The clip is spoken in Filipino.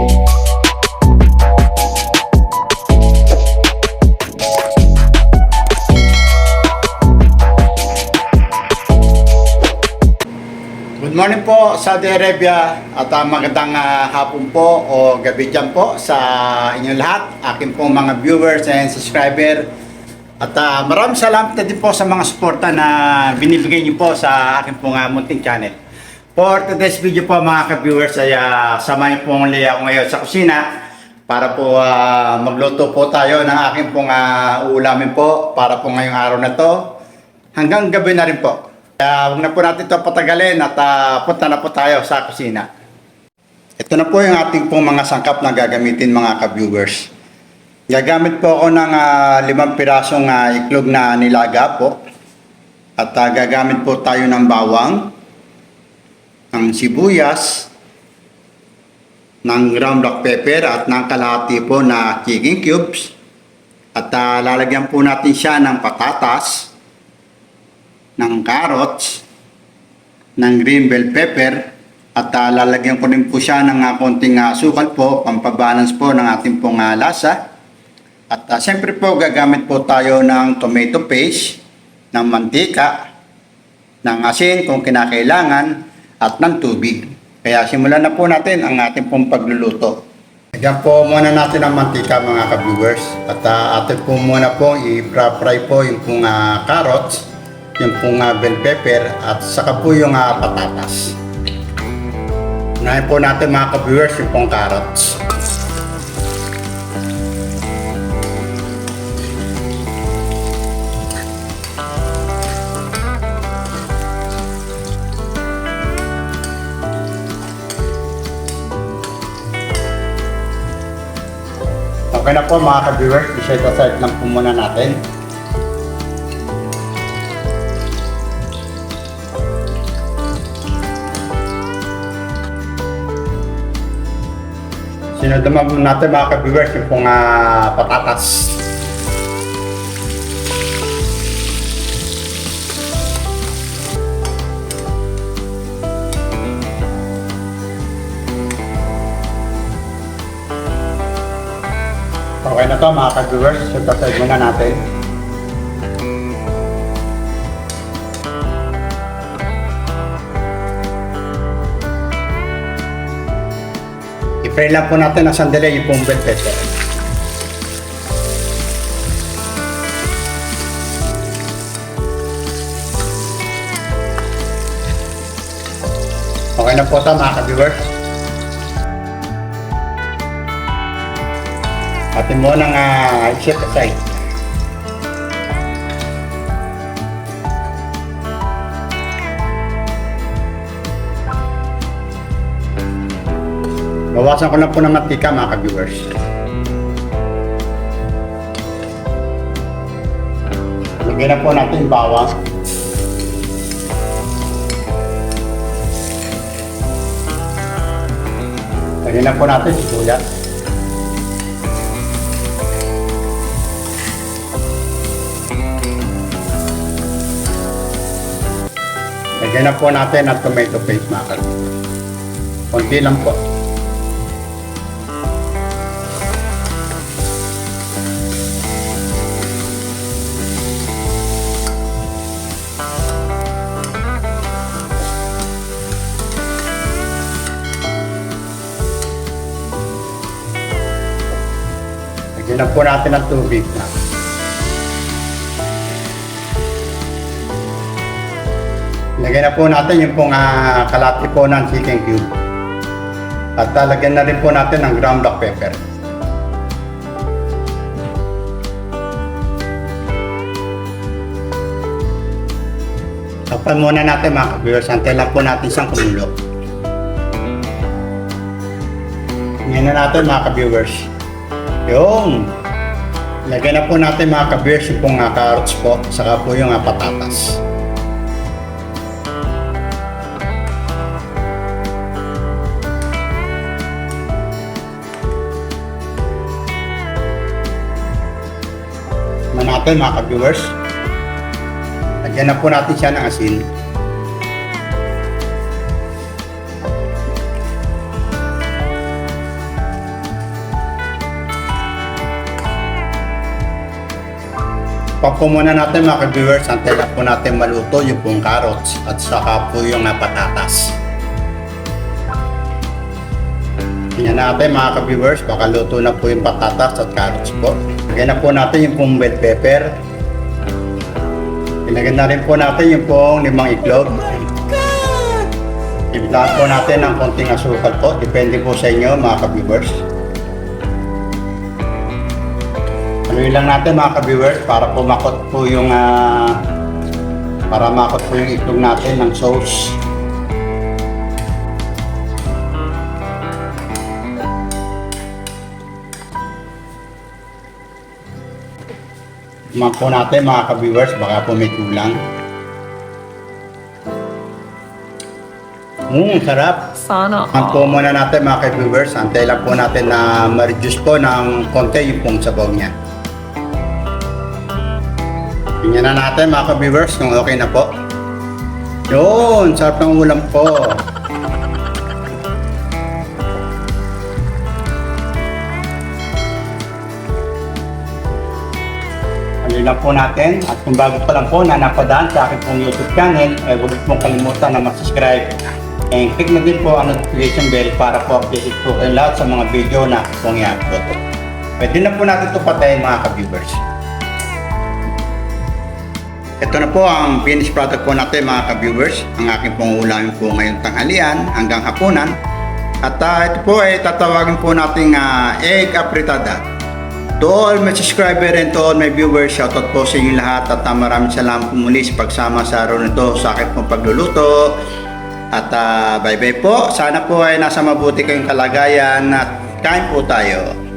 Good morning po Saudi Arabia at uh, magandang ah, hapon po o gabi dyan po sa inyong lahat, aking pong mga viewers and subscriber. At ah, maraming salamat na din po sa mga suporta na binibigay niyo po sa aking pong uh, munting channel. For today's video po mga ka-viewers ay uh, samahin po muli ako ngayon sa kusina para po ah, magluto po tayo ng aking pong uh, uulamin po para po ngayong araw na to hanggang gabi na rin po. Kaya huwag na po natin ito patagalin at ah, punta na po tayo sa kusina. Ito na po yung ating pong mga sangkap na gagamitin mga ka-viewers. Gagamit po ako ng ah, limang pirasong ah, iklog na nilaga po. At ah, gagamit po tayo ng bawang, ng sibuyas, ng ground black pepper at ng kalahati po na chicken cubes. At ah, lalagyan po natin siya ng patatas, ng carrots, ng green bell pepper, at ah, lalagyan ko rin po siya ng ah, konting ah, sukal po, pampabalance po ng ating pong ah, lasa. At ah, siyempre po gagamit po tayo ng tomato paste, ng mantika, ng asin kung kinakailangan, at ng tubig. Kaya simulan na po natin ang ating pong pagluluto. Lagyan po muna natin ang mantika mga ka-viewers. At ah, atin po muna po i-fry po yung pong ah, carrots, yung pong ah, bell pepper, at saka po yung ah, patatas. Unahin po natin mga ka-viewers yung pong carrots. Okay na po mga ka-viewers, i-set aside lang po muna natin. Sinunod naman natin mga ka-viewers yung pong ah, patatas. Na to mga ka-viewers, set aside muna natin. I-fry lang po natin ng sandali yung pong bell pepper. Okay na po ito mga ka-viewers. Atin mo nang uh, set aside. Bawasan ko lang po ng mantika mga ka-viewers. Lagyan na po natin bawang. Lagyan na po natin sibuyas. Lagyan na po natin ang tomato paste mga ka-viewers. Konti lang po. Lagyan na po natin ang tubig na. Lagyan na po natin yung pong uh, kalati po ng chicken cube. At uh, lagyan na rin po natin ng ground black pepper. Tapan muna natin mga ka-viewers. Antay lang po natin siyang kumulo. Ngayon na natin mga ka-viewers. Yung Lagyan na po natin mga ka-viewers yung pong uh, carrots po. Saka po yung uh, patatas. Okay mga ka-viewers, lagyan na po natin siya ng asin. Pagpo muna natin mga ka-viewers, antay na po natin maluto yung pong carrots at saka po yung patatas. Tingnan natin mga ka-viewers, baka luto na po yung patatas at carrots po. Lagyan na po natin yung pong bell pepper. Ilagyan na rin po natin yung pong limang iklog. Ibiglaan po natin ng konting asukal po. Depende po sa inyo mga ka-viewers. Haluin lang natin mga ka-viewers para po makot po yung ah, para makot po yung itlog natin ng sauce. Tingnan po natin mga ka-viewers, baka po may kulang. Mmm, sarap. Sana Ang po muna natin mga ka-viewers, antay lang po natin na ma-reduce po ng konti yung pong sabaw niya. Tingnan na natin mga ka-viewers kung okay na po. Yun, sarap ng ulam po. Ano lang po natin at kung bago pa lang po na napadaan sa aking pong YouTube channel, eh huwag pong kalimutan na mag-subscribe and click na din po ang notification bell para po updated po kayo lahat sa mga video na pong i-upload. Pwede na po natin ito patayin mga ka-viewers. Ito na po ang finished product po natin mga ka-viewers. Ang aking pong ulamin po ngayong tanghalian hanggang hapunan. At ah, ito po ay tatawagin po nating ah, egg apritada. To all my subscriber and to all my viewers, shoutout po sa inyo lahat at ah, maraming salamat po muli sa pagsama sa araw nito sa akin pong pagluluto. At ah, bye-bye po. Sana po ay nasa mabuti kayong kalagayan at kain po tayo.